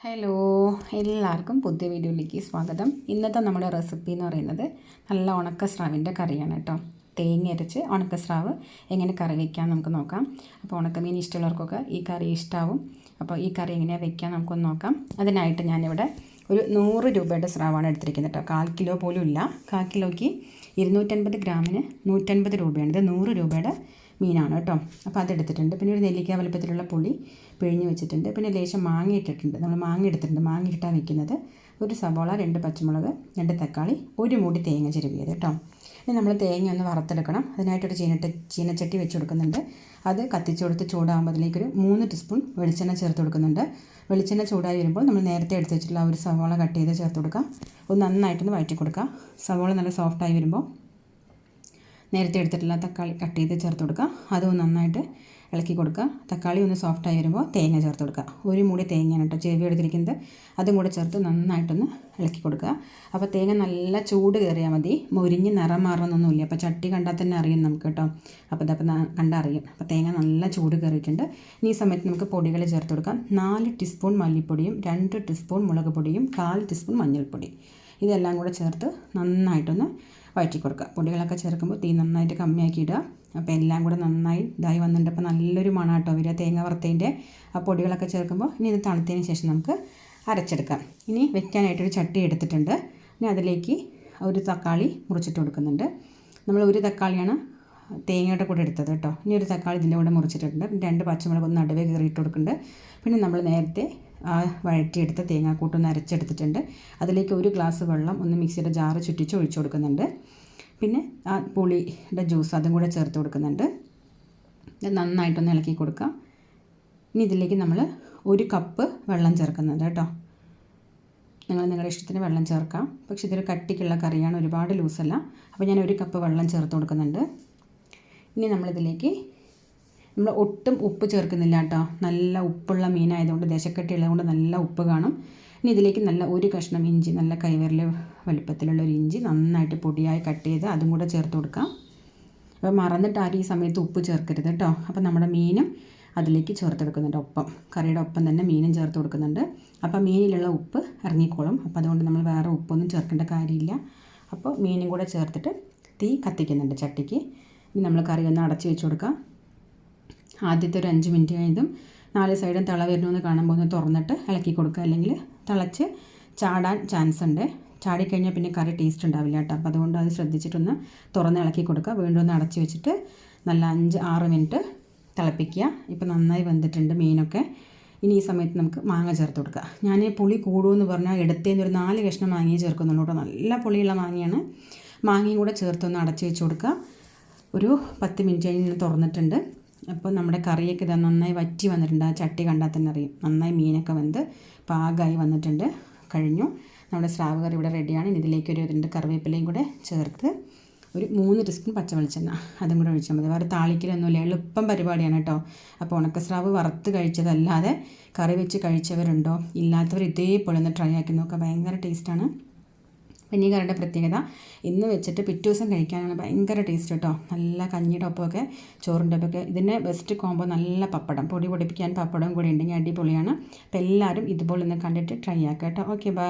Hello എല്ലാവർക്കും പുതിയ വീഡിയോയിലേക്ക് സ്വാഗതം. ഇന്നത്തെ നമ്മുടെ റെസിപ്പി എന്ന് പറയുന്നത് നല്ല ഉണക്കസ്രാവിന്റെ കറിയാണ് കേട്ടോ. തേങ്ങ അരച്ച് ഉണക്കസ്രാവ് എങ്ങനെ കറി വയ്ക്കാം നമുക്ക് നോക്കാം. അപ്പോൾ ഉണക്കമീൻ ഇഷ്ടമുള്ളവർക്കൊക്കെ ഈ കറി ഇഷ്ടമാവും അപ്പോൾ ഈ കറി എങ്ങനെയാണ് വയ്ക്കാൻ നമുക്കൊന്ന് നോക്കാം. അതിനായിട്ട് ഞാനിവിടെ ഒരു നൂറ് രൂപയുടെ സ്രാവാണ് എടുത്തിരിക്കുന്നത് കേട്ടോ. കാൽ കിലോ പോലും ഇല്ല. കാൽ കിലോയ്ക്ക് ഇരുന്നൂറ്റൻപത് ഗ്രാമിന് നൂറ്റൻപത് രൂപയാണ്. ഇത് നൂറ് രൂപയുടെ മീനാണ് കേട്ടോ. അപ്പോൾ അതെടുത്തിട്ടുണ്ട്. പിന്നെ ഒരു നെല്ലിക്ക വലുപ്പത്തിലുള്ള പുളി പിഴിഞ്ഞു വെച്ചിട്ടുണ്ട്. പിന്നെ ലേശം മാങ്ങ ഇട്ടിട്ടുണ്ട്. നമ്മൾ മാങ്ങ എടുത്തിട്ടുണ്ട്. മാങ്ങ ഇട്ടാണ് വെക്കുന്നത്. ഒരു സവോള രണ്ട് പച്ചമുളക് രണ്ട് തക്കാളി ഒരു മൂടി തേങ്ങ ചെരുവിയത് കേട്ടോ. ഇനി നമ്മൾ തേങ്ങ ഒന്ന് വറുത്തെടുക്കണം. അതിനായിട്ടൊരു ചീനട്ട ചീനച്ചട്ടി വെച്ച് കൊടുക്കുന്നുണ്ട്. അത് കത്തിച്ച് കൊടുത്ത് ചൂടാകുമ്പോൾ അതിലേക്കൊരു മൂന്ന് ടീസ്പൂൺ വെളിച്ചെണ്ണ ചേർത്ത് കൊടുക്കുന്നുണ്ട്. വെളിച്ചെണ്ണ ചൂടായി വരുമ്പോൾ നമ്മൾ നേരത്തെ എടുത്ത് വെച്ചിട്ടുള്ള ഒരു സവോള കട്ട് ചെയ്ത് ചേർത്ത് കൊടുക്കുക. ഒന്ന് നന്നായിട്ടൊന്ന് വഴറ്റി കൊടുക്കുക. സവോള നല്ല സോഫ്റ്റായി വരുമ്പോൾ നേരത്തെ എടുത്തിട്ടുള്ള തക്കാളി കട്ട് ചെയ്ത് ചേർത്ത് കൊടുക്കുക. അതും നന്നായിട്ട് ഇളക്കി കൊടുക്കുക. തക്കാളി ഒന്ന് സോഫ്റ്റായി വരുമ്പോൾ തേങ്ങ ചേർത്ത് കൊടുക്കുക. ഒരു മൂടി തേങ്ങയാണ് കേട്ടോ ചെവി എടുത്തിരിക്കുന്നത്. അതും കൂടെ ചേർത്ത് നന്നായിട്ടൊന്ന് ഇളക്കി കൊടുക്കുക. അപ്പോൾ തേങ്ങ നല്ല ചൂട് കയറിയാൽ മതി. മുരിഞ്ഞ് നിറം മാറണമെന്നൊന്നുമില്ല. അപ്പോൾ ചട്ടി കണ്ടാൽ തന്നെ അറിയും നമുക്ക് കേട്ടോ. അപ്പോൾ ഇതപ്പോൾ കണ്ടറിയും അപ്പോൾ തേങ്ങ നല്ല ചൂട് കയറിയിട്ടുണ്ട്. ഈ സമയത്ത് നമുക്ക് പൊടികൾ ചേർത്ത് കൊടുക്കാം. നാല് ടീസ്പൂൺ മല്ലിപ്പൊടിയും രണ്ട് ടീസ്പൂൺ മുളക് പൊടിയും കാൽ ടീസ്പൂൺ മഞ്ഞൾപ്പൊടി. ഇതെല്ലാം കൂടെ ചേർത്ത് നന്നായിട്ടൊന്ന് വഴറ്റി കൊടുക്കുക. പൊടികളൊക്കെ ചേർക്കുമ്പോൾ തീ നന്നായിട്ട് കമ്മിയാക്കി ഇടുക അപ്പോൾ എല്ലാം കൂടെ നന്നായി ഇതായി വന്നിട്ടുണ്ട്. അപ്പോൾ നല്ലൊരു മണാട്ടോ വരിക. തേങ്ങ വറുത്തതിന്റെ ആ പൊടികളൊക്കെ ചേർക്കുമ്പോൾ ഇനി ഇത് തണുത്തതിന് ശേഷം നമുക്ക് അരച്ചെടുക്കാം. ഇനി വെക്കാനായിട്ടൊരു ചട്ടി എടുത്തിട്ടുണ്ട്. ഇനി അതിലേക്ക് ഒരു തക്കാളി മുറിച്ചിട്ട് കൊടുക്കുന്നുണ്ട്. നമ്മൾ ഒരു തക്കാളിയാണ് തേങ്ങയുടെ കൂടെ എടുത്തത് കേട്ടോ. ഇനി ഒരു തക്കാളി ഇതിന്റെ കൂടെ മുറിച്ചിട്ടുണ്ട്. രണ്ട് പച്ചമുളക് ഒന്ന് നടുവേ കയറിയിട്ട് കൊടുക്കുന്നുണ്ട്. പിന്നെ നമ്മൾ നേരത്തെ വഴറ്റിയെടുത്ത തേങ്ങാക്കൂട്ടൊന്ന് അരച്ചെടുത്തിട്ടുണ്ട്. അതിലേക്ക് ഒരു ഗ്ലാസ് വെള്ളം ഒന്ന് മിക്സിയുടെ ജാറ് ചുറ്റിച്ച് ഒഴിച്ചു കൊടുക്കുന്നുണ്ട്. പിന്നെ ആ പുളിയുടെ ജ്യൂസ് അതും കൂടെ ചേർത്ത് കൊടുക്കുന്നുണ്ട്. നന്നായിട്ടൊന്ന് ഇളക്കി കൊടുക്കാം. ഇനി ഇതിലേക്ക് നമ്മൾ ഒരു കപ്പ് വെള്ളം ചേർക്കുന്നുണ്ട് കേട്ടോ. നിങ്ങൾ നിങ്ങളുടെ ഇഷ്ടത്തിന് വെള്ളം ചേർക്കാം. പക്ഷേ ഇതൊരു കട്ടിക്കുള്ള കറിയാണ് ഒരുപാട് ലൂസല്ല. അപ്പോൾ ഞാൻ ഒരു കപ്പ് വെള്ളം ചേർത്ത് കൊടുക്കുന്നുണ്ട്. ഇനി നമ്മളിതിലേക്ക് നമ്മൾ ഒട്ടും ഉപ്പ് ചേർക്കുന്നില്ല കേട്ടോ. നല്ല ഉപ്പുള്ള മീനായതുകൊണ്ട് ദേശക്കട്ടി ഉള്ളതുകൊണ്ട് നല്ല ഉപ്പ് കാണും. ഇനി ഇതിലേക്ക് നല്ല ഒരു കഷ്ണം ഇഞ്ചി നല്ല കൈവിരൽ വലുപ്പത്തിലുള്ള ഒരു ഇഞ്ചി നന്നായിട്ട് പൊടിയായി കട്ട് ചെയ്ത് അതും കൂടെ ചേർത്ത് കൊടുക്കാം. അപ്പോൾ മറന്നിട്ട് ആരും ഈ സമയത്ത് ഉപ്പ് ചേർക്കരുത് കേട്ടോ. അപ്പോൾ നമ്മുടെ മീനും അതിലേക്ക് ചേർത്തെടുക്കുന്നുണ്ട് ഒപ്പം. കറിയുടെ ഒപ്പം തന്നെ മീനും ചേർത്ത് കൊടുക്കുന്നുണ്ട്. അപ്പോൾ മീനിലുള്ള ഉപ്പ് ഇറങ്ങിക്കോളും. അപ്പോൾ അതുകൊണ്ട് നമ്മൾ വേറെ ഉപ്പൊന്നും ചേർക്കേണ്ട കാര്യമില്ല. അപ്പോൾ മീനും കൂടെ ചേർത്തിട്ട് തീ കത്തിക്കുന്നുണ്ട് ചട്ടിക്ക്. ഇനി നമ്മൾ കറി ഒന്ന് അടച്ച് വെച്ച് കൊടുക്കാം. ആദ്യത്തെ ഒരു അഞ്ച് മിനിറ്റ് കഴിഞ്ഞതും നാല് സൈഡും തിള വരണമെന്ന് കാണുമ്പോൾ ഒന്ന് തുറന്നിട്ട് ഇളക്കി കൊടുക്കുക. അല്ലെങ്കിൽ തിളച്ച് ചാടാൻ ചാൻസ് ഉണ്ട്. ചാടിക്കഴിഞ്ഞാൽ പിന്നെ കറി ടേസ്റ്റ് ഉണ്ടാവില്ല കേട്ടോ. അപ്പോൾ അതുകൊണ്ട് അത് ശ്രദ്ധിച്ചിട്ടൊന്ന് തുറന്ന് ഇളക്കി കൊടുക്കുക. വീണ്ടും ഒന്ന് അടച്ച് വെച്ചിട്ട് നല്ല അഞ്ച് ആറ് മിനിറ്റ് തിളപ്പിക്കുക. ഇപ്പോൾ നന്നായി വെന്തിട്ടുണ്ട് മീനൊക്കെ. ഇനി ഈ സമയത്ത് നമുക്ക് മാങ്ങ ചേർത്ത് കൊടുക്കുക. ഞാൻ പുളി കൂടുമെന്ന് പറഞ്ഞാൽ എടുത്തേന്ന് ഒരു നാല് കഷ്ണം മാങ്ങയെ ചേർക്കുന്നുള്ളൂ നല്ല പുളിയുള്ള മാങ്ങയാണ്. മാങ്ങയും കൂടെ ചേർത്തൊന്ന് അടച്ച് വെച്ച് കൊടുക്കുക. ഒരു പത്ത് മിനിറ്റ് കഴിഞ്ഞ് തുറന്നിട്ടുണ്ട്. അപ്പോൾ നമ്മുടെ കറിയൊക്കെ ഇതാ നന്നായി വറ്റി വന്നിട്ടുണ്ട്. ആ ചട്ടി കണ്ടാൽ തന്നെ അറിയും. നന്നായി മീനൊക്കെ വെന്ത് പാകമായി വന്നിട്ടുണ്ട്. കഴിഞ്ഞു. നമ്മുടെ സ്രാവ് കറി ഇവിടെ റെഡിയാണ്. ഇനി ഇതിലേക്ക് ഒരു രണ്ട് കറിവേപ്പിലയും കൂടെ ചേർത്ത് ഒരു മൂന്ന് ടീസ്പൂൺ പച്ച വെളിച്ചെണ്ണ അതും കൂടെ ഒഴിച്ചാൽ മതി. വേറെ താളിക്കലൊന്നുമില്ല. എളുപ്പം പരിപാടിയാണ് കേട്ടോ. അപ്പോൾ ഉണക്ക ഉണക്കസ്രാവ് വറുത്ത് കഴിച്ചതല്ലാതെ കറി വെച്ച് കഴിച്ചവരുണ്ടോ? ഇല്ലാത്തവർ ഇതേപോലെ ഒന്ന് ട്രൈ ആക്കി നോക്കുക ഭയങ്കര ടേസ്റ്റാണ് കഞ്ഞിക്കറിയുടെ പ്രത്യേകത. ഇന്ന് വെച്ചിട്ട് പിറ്റേ ദിവസം കഴിക്കാനാണ് ഭയങ്കര ടേസ്റ്റ് കേട്ടോ. നല്ല കഞ്ഞിയുടെ ഒപ്പമൊക്കെ ചോറിന്റെ ഒപ്പമൊക്കെ. ഇതിന്റെ ബെസ്റ്റ് കോംബോ നല്ല പപ്പടം. പൊടി പൊടിപ്പിക്കാൻ പപ്പടവും കൂടി ഉണ്ടെങ്കിൽ അടിപൊളിയാണ്. അപ്പോൾ എല്ലാവരും ഇതുപോലെ ഒന്ന് കണ്ടിട്ട് ട്രൈ ആക്കാം കേട്ടോ. Okay bye